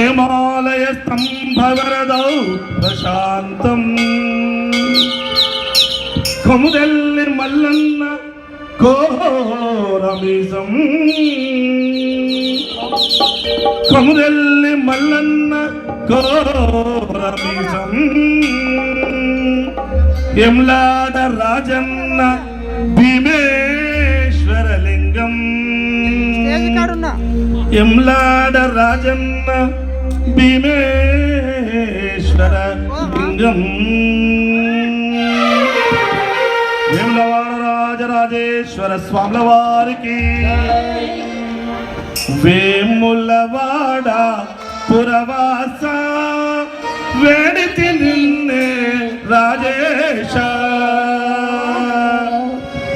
హేమాలయ స్తంభవరదౌ ప్రశాంతం. కొముదెల్లి మల్లన్న కోరమీసం. కొముదెల్లి మల్లన్న కోరమీసం. ఎమ్లాడ రాజన్న భీమేశ్వరలింగం. ఎమ్లాడ రాజన్న భీమేశ్వర లింగం వేములవాడ రాజరాజేశ్వర స్వాముల వారికి వేములవాడ పురవాస. వేడితి నిన్నే రాజేశ.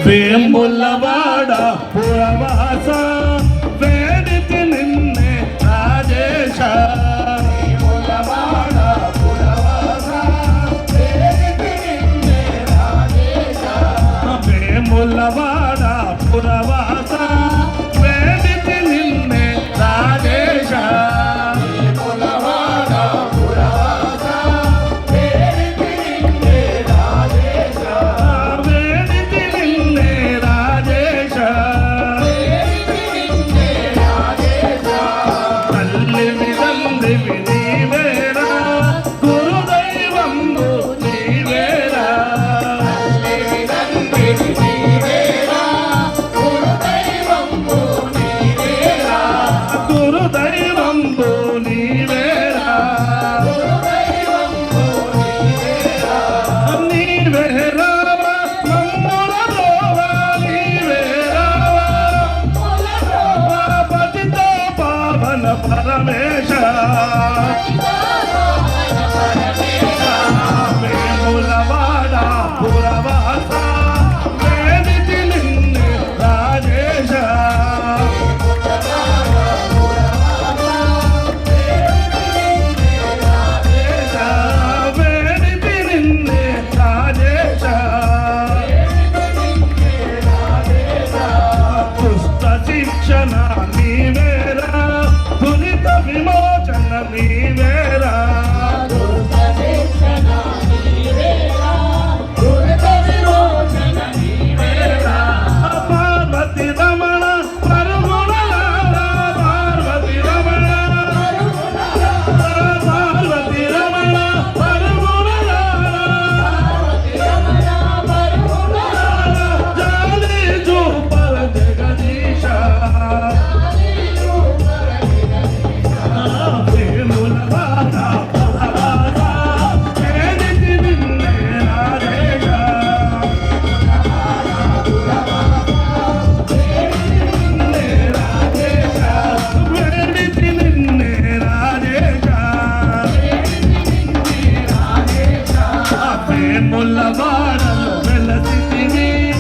వేములవాడ పురవాస. పుల్లవాడ పురవ మన పరమేశ మేములవాడ పురవాస మేనిది నిన్ను రాజేశ మేనిది నిన్ను రాజేశ పుస్త శిక్షణ ప్రేముల వాడలు వెలసితివి.